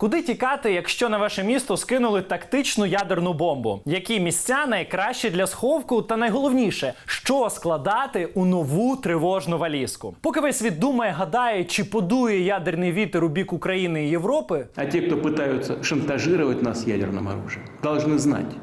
Куди тікати, якщо на ваше місто скинули тактичну ядерну бомбу? Які місця найкращі для сховку? Та найголовніше, що складати у нову тривожну валізку? Поки весь світ думає, гадає, чи подує ядерний вітер у бік України і Європи, А те, кто пытаются шантажировать нас ядерным оружием, должны знать,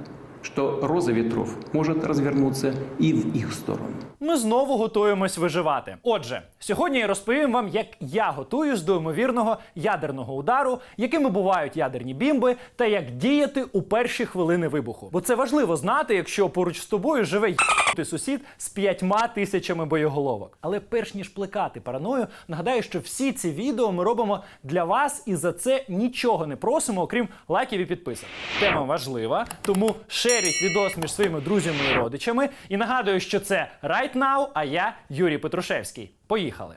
что роза ветров может развернуться и в их сторону. ми знову готуємось виживати. Отже, сьогодні я розповім вам, як я готуюсь до ймовірного ядерного удару, якими бувають ядерні бімби, та як діяти у перші хвилини вибуху. Бо це важливо знати, якщо поруч з тобою живе й**ти сусід з п'ятьма тисячами боєголовок. Але перш ніж плекати параною, нагадаю, що всі ці відео ми робимо для вас і за це нічого не просимо, окрім лайків і підписок. Тема важлива, тому шеріть відос між своїми друзями і родичами. І нагадую, що це Right Now, а я Юрій Петрушевський. Поїхали.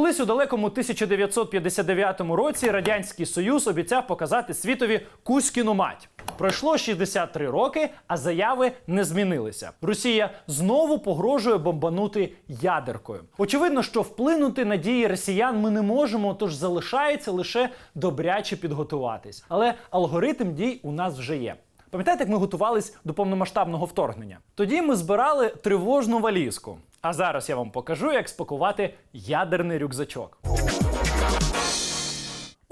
Колись у далекому 1959 році Радянський Союз обіцяв показати світові Кузькіну мать. Пройшло 63 роки, а заяви не змінилися. Росія знову погрожує бомбанути ядеркою. Очевидно, що вплинути на дії росіян ми не можемо, тож залишається лише добряче підготуватись. Але алгоритм дій у нас вже є. Пам'ятаєте, як ми готувались до повномасштабного вторгнення? Тоді ми збирали тривожну валізку. А зараз я вам покажу, як спакувати ядерний рюкзачок.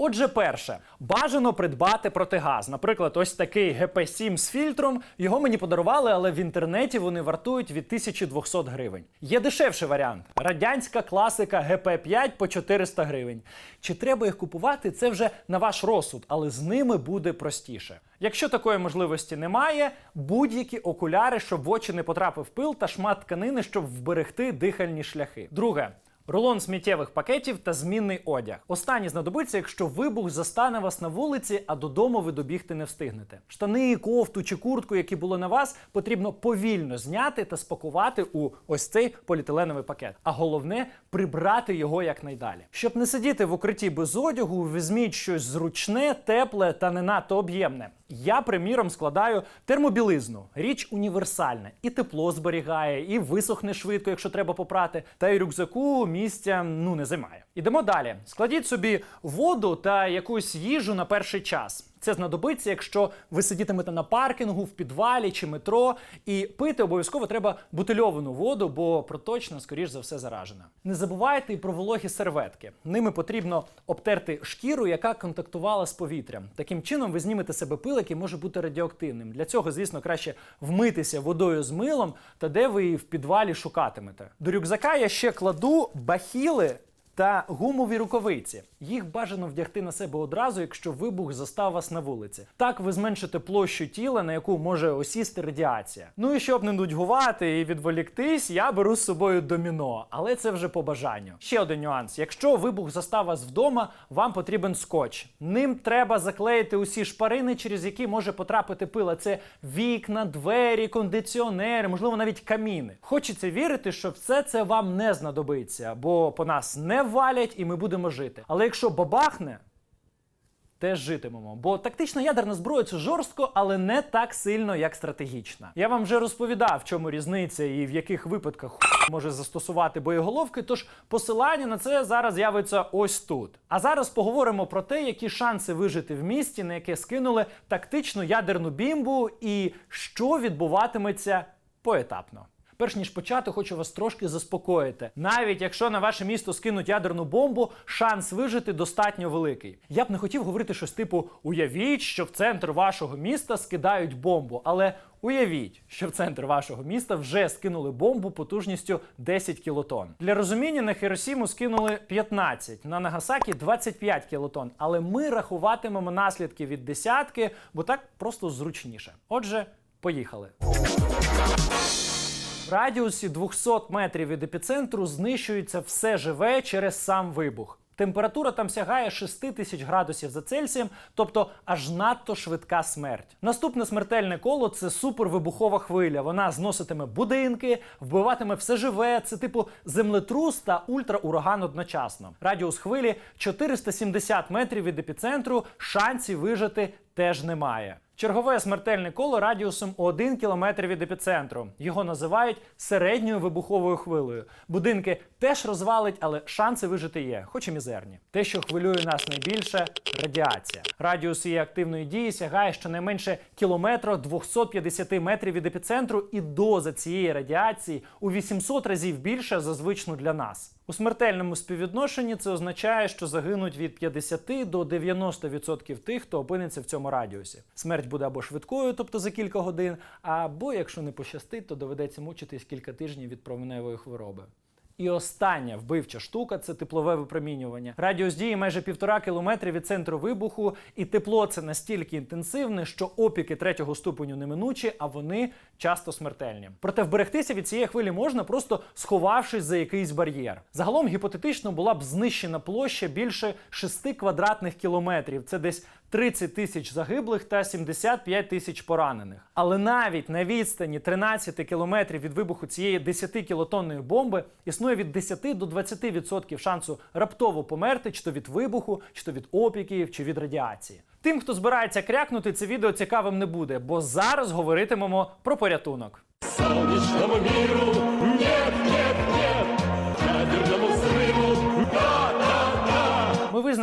Отже, перше, бажано придбати протигаз. Наприклад, ось такий ГП-7 з фільтром. Його мені подарували, але в інтернеті вони вартують від 1200 гривень. Є дешевший варіант радянська класика ГП-5 по 400 гривень. Чи треба їх купувати? Це вже на ваш розсуд, але з ними буде простіше. Якщо такої можливості немає, будь-які окуляри, щоб в очі не потрапив пил та шмат тканини, щоб вберегти дихальні шляхи. Друге. Рулон сміттєвих пакетів та змінний одяг. Останній знадобиться, якщо вибух застане вас на вулиці, а додому ви добігти не встигнете. Штани, кофту чи куртку, які були на вас, потрібно повільно зняти та спакувати у ось цей поліетиленовий пакет. А головне прибрати його якнайдалі. Щоб не сидіти в укритті без одягу, візьміть щось зручне, тепле та не надто об'ємне. Я, приміром, складаю термобілизну. Річ універсальна. І тепло зберігає, і висохне швидко, якщо треба попрати. Та й рюкзаку місця ну не займає. Ідемо далі. Складіть собі воду та якусь їжу на перший час. Це знадобиться, якщо ви сидітимете на паркінгу, в підвалі чи метро, і пити обов'язково треба бутильовану воду, бо проточна, скоріш за все, заражена. Не забувайте і про вологі серветки. Ними потрібно обтерти шкіру, яка контактувала з повітрям. Таким чином ви знімете себе пил, який може бути радіоактивним. Для цього, звісно, краще вмитися водою з милом, та де ви її в підвалі шукатимете. До рюкзака я ще кладу бахіли та гумові рукавиці. Їх бажано вдягти на себе одразу, якщо вибух застав вас на вулиці. Так ви зменшите площу тіла, на яку може осісти радіація. Ну і щоб не нудьгувати і відволіктись, я беру з собою доміно, але це вже по бажанню. Ще один нюанс: якщо вибух застав вас вдома, вам потрібен скотч. Ним треба заклеїти усі шпарини, через які може потрапити пила. Це вікна, двері, кондиціонери, можливо, навіть каміни. Хочеться вірити, що все це вам не знадобиться, бо по нас не валять і ми будемо жити. Але якщо бабахне, теж житимемо. Бо тактична ядерна зброя це жорстко, але не так сильно, як стратегічна. Я вам вже розповідав, в чому різниця і в яких випадках може застосувати боєголовки. Тож посилання на це зараз з'явиться ось тут. А зараз поговоримо про те, які шанси вижити в місті, на яке скинули тактичну ядерну бімбу, і що відбуватиметься поетапно. Перш ніж почати, хочу вас трошки заспокоїти. Навіть якщо на ваше місто скинуть ядерну бомбу, шанс вижити достатньо великий. Я б не хотів говорити щось типу: уявіть, що в центр вашого міста скидають бомбу, але уявіть, що в центр вашого міста вже скинули бомбу потужністю 10 кілотон. Для розуміння на Хіросіму скинули 15, на Нагасакі 25 кілотон. Але ми рахуватимемо наслідки від десятки, бо так просто зручніше. Отже, поїхали. Радіусі 200 метрів від епіцентру знищується все живе через сам вибух. Температура там сягає 6 тисяч градусів за Цельсієм, тобто аж надто швидка смерть. Наступне смертельне коло це супервибухова хвиля. Вона зноситиме будинки, вбиватиме все живе. Це типу землетрус та ультраураган одночасно. Радіус хвилі 470 метрів від епіцентру. Шансів вижити теж немає. Чергове смертельне коло радіусом 1 км від епіцентру. Його називають середньою вибуховою хвилею. Будинки теж розвалить, але шанси вижити є, хоч і мізерні. Те, що хвилює нас найбільше радіація. Радіус її активної дії сягає щонайменше кілометра 250 метрів від епіцентру, і доза цієї радіації у 800 разів більша за звичну для нас. У смертельному співвідношенні це означає, що загинуть від 50 до 90% тих, хто опиниться в цьому радіусі. Смерть буде або швидкою, тобто за кілька годин, або якщо не пощастить, то доведеться мучитись кілька тижнів від променевої хвороби. І остання вбивча штука це теплове випромінювання. Радіус дії майже півтора кілометри від центру вибуху, і тепло це настільки інтенсивне, що опіки третього ступеню неминучі, а вони часто смертельні. Проте вберегтися від цієї хвилі можна, просто сховавшись за якийсь бар'єр. Загалом гіпотетично була б знищена площа більше 6 квадратних кілометрів. Це десь 30 тисяч загиблих та 75 тисяч поранених. Але навіть на відстані 13 кілометрів від вибуху цієї 10 кілотонної бомби існує від 10 до 20% шансу раптово померти, чи то від вибуху, чи то від опіків, чи від радіації. Тим, хто збирається крякнути, це відео цікавим не буде, бо зараз говоритимемо про порятунок. Солнечному миру нет, нет, нет,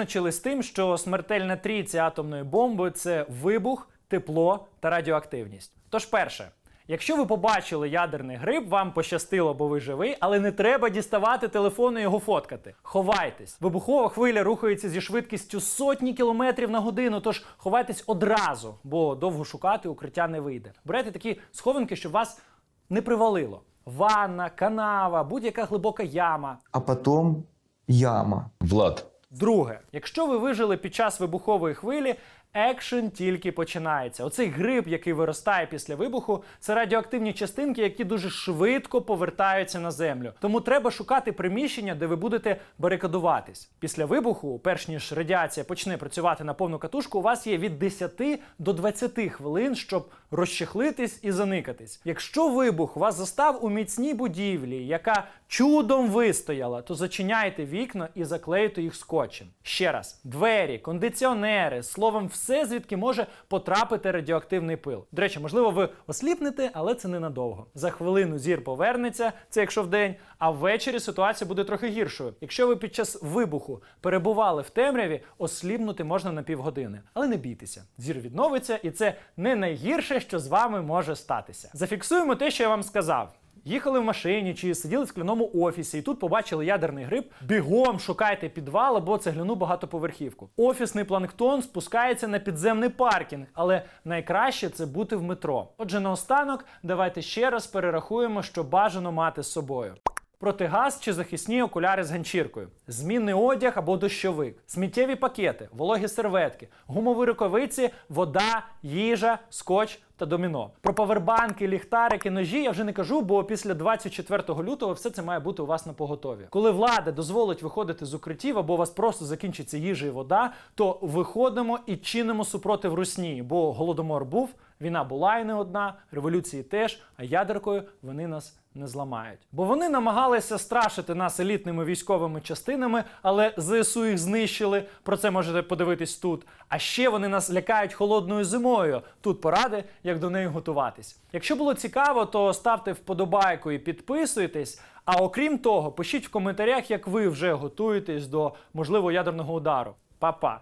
визначили з тим, що смертельна трійця атомної бомби це вибух, тепло та радіоактивність. Тож, перше, якщо ви побачили ядерний гриб, вам пощастило, бо ви живий, але не треба діставати телефон і його фоткати. Ховайтесь. Вибухова хвиля рухається зі швидкістю сотні кілометрів на годину, тож ховайтесь одразу, бо довго шукати укриття не вийде. Берете такі схованки, щоб вас не привалило. Ванна, канава, будь-яка глибока яма. а потом яма. Влад, Друге, якщо ви вижили під час вибухової хвилі, екшен тільки починається. Оцей гриб, який виростає після вибуху, це радіоактивні частинки, які дуже швидко повертаються на землю. Тому треба шукати приміщення, де ви будете барикадуватись. Після вибуху, перш ніж радіація почне працювати на повну катушку, у вас є від 10 до 20 хвилин, щоб розчехлитись і заникатись. Якщо вибух вас застав у міцній будівлі, яка чудом вистояла, то зачиняйте вікна і заклеїте їх скотчем. Ще раз, двері, кондиціонери, словом, все, звідки може потрапити радіоактивний пил. До речі, можливо, ви осліпнете, але це ненадовго. За хвилину зір повернеться, це якщо вдень, а ввечері ситуація буде трохи гіршою. Якщо ви під час вибуху перебували в темряві, осліпнути можна на півгодини. Але не бійтеся, зір відновиться, і це не найгірше, що з вами може статися. Зафіксуємо те, що я вам сказав. Їхали в машині чи сиділи в скляному офісі, і тут побачили ядерний гриб. Бігом шукайте підвал або цегляну багатоповерхівку. Офісний планктон спускається на підземний паркінг, але найкраще це бути в метро. Отже, наостанок, давайте ще раз перерахуємо, що бажано мати з собою. Протигаз чи захисні окуляри з ганчіркою, змінний одяг або дощовик, сміттєві пакети, вологі серветки, гумові рукавиці, вода, їжа, скотч та доміно. Про павербанки, ліхтарики, ножі я вже не кажу, бо після 24 лютого все це має бути у вас на поготові. Коли влада дозволить виходити з укриттів або у вас просто закінчиться їжа і вода, то виходимо і чинимо супротив русні, бо голодомор був, війна була і не одна, революції теж, а ядеркою вони нас не зламають. Бо вони намагалися страшити нас елітними військовими частинами, але ЗСУ їх знищили. Про це можете подивитись тут. А ще вони нас лякають холодною зимою. Тут поради, як до неї готуватись. Якщо було цікаво, то ставте вподобайку і підписуйтесь. А окрім того, пишіть в коментарях, як ви вже готуєтесь до можливого ядерного удару. Па-па!